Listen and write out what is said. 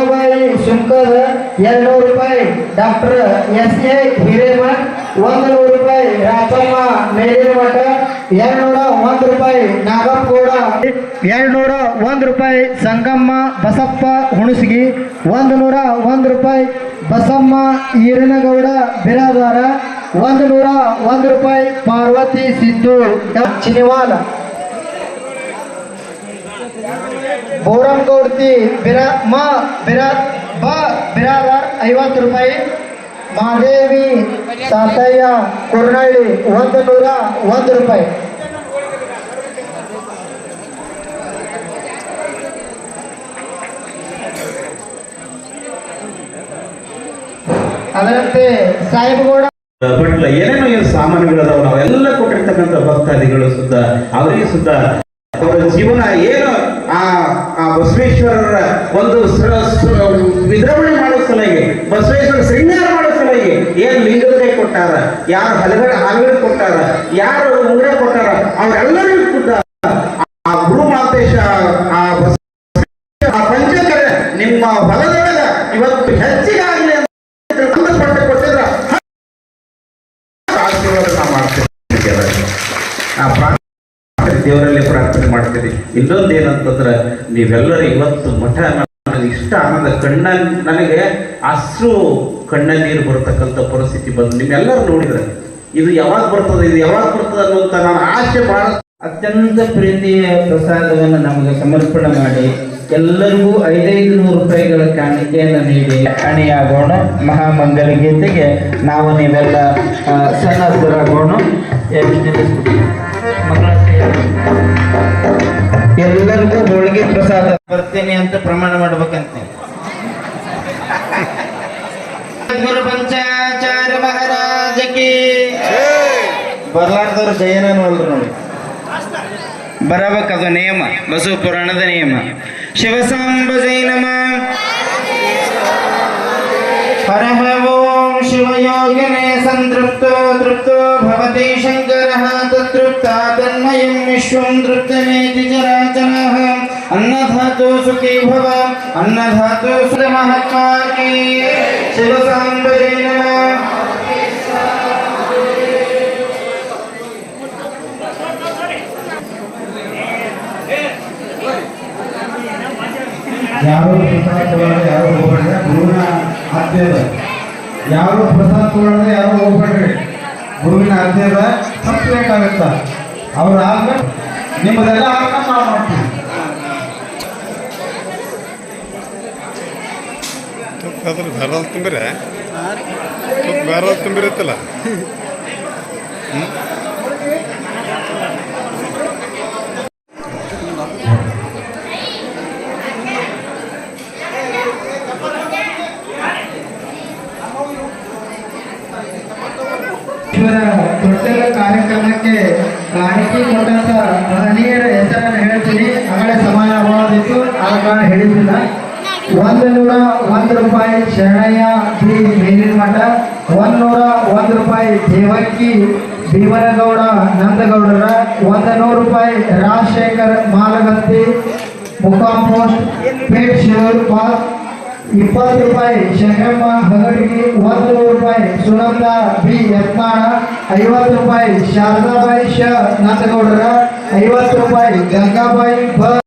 ಶಾರದಾಬಾಯಿ ಶುಂಕರ್ ಎರಡ್ನೂರು ರೂಪಾಯಿ. Doctor S A Hiremath ಒಂದು ನೂರು ರೂಪಾಯಿ. ರಾಜಮ್ಮ ಮೇಲಿನ ಮಠ ಎರಡ್ನೂರ ಒಂದು ರೂಪಾಯಿ. ನಾಗಪ್ಪಗೌಡ, ಎರಡ್ನೂರ ಒಂದು ರೂಪಾಯಿ. ಸಂಗಮ್ಮ, ಬಸಪ್ಪ, ಹುಣಸಗಿ ಒಂದು ನೂರ ಒಂದು ರೂಪಾಯಿ. ಬಸಮ್ಮ, ಈರನಗೌಡ, ಬಿರಾದಾರ ಒಂದು ನೂರ ಒಂದು ರೂಪಾಯಿ. ಪಾರ್ವತಿ, ಸಿದ್ದು ಚಿನಿವಾಲ ಬೋರಂಗೌಡ್ತಿ ಬಿರ ಮ ಬಿರ ಬ ಬಿರಾದಾರ್ ಐವತ್ತು ರೂಪಾಯಿ. ಮಾದೇವಿ ಸಾತಯ್ಯ ಕುರ್ನಳ್ಳಿ ಒಂದು ನೂರ ಒಂದು ರೂಪಾಯಿ. ಅದರಂತೆ ಸಾಹೇಬಗೌಡ ಬಟ್ಲ ಏನೇನೋ ಏನು ಸಾಮಾನುಗಳದಾವ, ನಾವೆಲ್ಲ ಕೊಟ್ಟಿರ್ತಕ್ಕಂಥ ಭಕ್ತಾದಿಗಳು ಸುದ್ದ, ಅವರಿಗೆ ಸುದ್ದ. ಅವರ ಜೀವನ ಏನು? ಆ ಒಂದು ವಿಜೃಂಭಣೆ ಮಾಡೋ ಸಲಹೆ ಬಸವೇಶ್ವರ ಶೃಂಗಾರ ಮಾಡೋ ಸಲಹೆ ಏನ್ ಲಿಂಗದ ಕೊಟ್ಟಾರ, ಯಾರು ಹಲಗಡೆ ಹಾಲುಗಡೆ ಕೊಟ್ಟಾರ, ಯಾರು ಉಂಗ್ರೆ ಕೊಟ್ಟಾರ ಅವರೆಲ್ಲರಿಗೂ ಕೂಡ ಆ ಗುರು ಮಾತೇಶ ಆ ಆ ಪಂಚಕರ ನಿಮ್ಮ ಹೊಲದೊಳಗ ಮಾಡ್ತೀರಿ ಇನ್ನೊಂದು ಏನಂತಂದ್ರೆ ನೀವೆಲ್ಲರೂ ಇವತ್ತು ಮಠ ಇಷ್ಟ ಆನಂದ. ಕಣ್ಣ ನನಗೆ ಅಸ್ರು ಕಣ್ಣ ನೀರು ಬರ್ತಕ್ಕಂಥ ಪರಿಸ್ಥಿತಿ ಬಂದು ನಿಮ್ಮೆಲ್ಲರೂ ನೋಡಿದ್ರೆ ಇದು ಯಾವಾಗ ಬರ್ತದೆ, ಇದು ಯಾವಾಗ ಬರ್ತದೆ ಅನ್ನುವಂತ ನಾನು ಆಸೆ ಬಹಳ. ಅತ್ಯಂತ ಪ್ರೀತಿಯ ಪ್ರಸಾದವನ್ನು ನಮಗೆ ಸಮರ್ಪಣೆ ಮಾಡಿ ಎಲ್ಲರಿಗೂ ಐದೈದು ನೂರು ರೂಪಾಯಿಗಳ ಕಾಣಿಕೆಯನ್ನು ನೀಡಿ ಅಣಿಯಾಗೋಣ. ಮಹಾಮಂಗಲ ಗೀತೆಗೆ ನಾವು ನೀವೆಲ್ಲ ಸನ್ನದ್ಧರಾಗೋಣ ಎಷ್ಟು ಹೋಳಿಗೆ ಪ್ರಸಾದ ಬರ್ತೇನೆ ಅಂತ ಪ್ರಮಾಣ ಮಾಡ್ಬೇಕಂತ ಗುರು ಪಂಚಾಚಾರ್ಯ ಮಹಾರಾಜಕ್ಕೆ ಬರ್ಲಾರ್ದವ್ರು ಜಯನಲ್ರು ನೋಡಿ. ಬರಬೇಕದು ನಿಯಮ, ಬಸವ ಪುರಾಣದ ನಿಯಮ. ಶಿವಸಾಂಬ ಜೈನಮ ಹರಃ ಓಂ ಶಿವಯೋಗಿನೇ ಸಂತೃಪ್ತೋ, ತೃಪ್ತೋ ಭವತಿ ಶಂಕರಃ ತೃಪ್ತ ತನ್ಮಯಂ ವಿಶ್ವಂ ತೃಪ್ತಮೇತಿ ಚರಾಚರಃ. ಅನ್ನಧಾತು ಅನ್ನಧಾತು ಸುರ ಮಹಾತ್ಮಾ ಕೀ ಶಿವಸಾಂಬ ಜೈನಮ ಯಾರು ಪ್ರಸಾದ ತಗೊಳ್ಳದೆ ಯಾರು ಹೋಗ್ಬೇಡ್ರಿ? ಗುರುವಿನ ಆಜ್ಞೆ ಯಾರು ಪ್ರಸಾದ ತಗೊಳ್ಳದೆ ಯಾರು ಹೋಗ್ಬೇಡ್ರಿ? ಗುರುವಿನ ಅದ ಸಪ್ರೇಟ್ ಅವ್ರ ಅವ್ರು ಆದ್ಮೇಲೆ ನಿಮ್ಮದೆಲ್ಲ ಆಗ ನಾವು ಮಾಡ್ತೀವಿ. ಅದ್ರ ಬ್ಯಾರಲ್ ತುಂಬಿರೆ ಬ್ಯಾರಲ್ ತುಂಬಿರುತ್ತಲ್ಲ? ದೊಡ್ಡ ಕಾರ್ಯಕ್ರಮಕ್ಕೆ ಕಾಣಿಕೆ ಕೊಟ್ಟಂತ ಮಹನೀಯರ ಹೆಸರನ್ನು ಹೇಳ್ತೀನಿ. ಆಗಲೇ ಅಭಾವದಿತ್ತು ಆಗ ಕಾರಣ ಹೇಳಿದ್ದಿಲ್ಲ. ಒಂದು ನೂರ ಒಂದು ರೂಪಾಯಿ ಶರಣಯ್ಯ ಬಿ ಮೇಲಿನ ಮಠ, ಒಂದು ನೂರ ಒಂದು ರೂಪಾಯಿ ದೇವಕ್ಕಿ ಭೀಮನಗೌಡ, ನಂದಗೌಡರ, ಒಂದು ನೂರು ರೂಪಾಯಿ ರಾಜಶೇಖರ್ ಮಾಲಗತ್ತಿ, ಮುಕಾಂ ಪೋಸ್ಟ್, ಪೇಟ್ ಶಿವರ್ ಪಾಸ್ ಇಪ್ಪತ್ತು ರೂಪಾಯಿ ಶಂಕರಮ್ಮ ಹಗಡಿಗೆ, ಒಂದು ನೂರು ರೂಪಾಯಿ ಸುನಂದ ಬಿ ಯತ್ನಾಳ, ಐವತ್ತು ರೂಪಾಯಿ ಶಾರದಾಬಾಯಿ ಶ ನಂದಗೌಡರ, ಐವತ್ತು ರೂಪಾಯಿ ಗಂಗಾಬಾಯಿ ಬ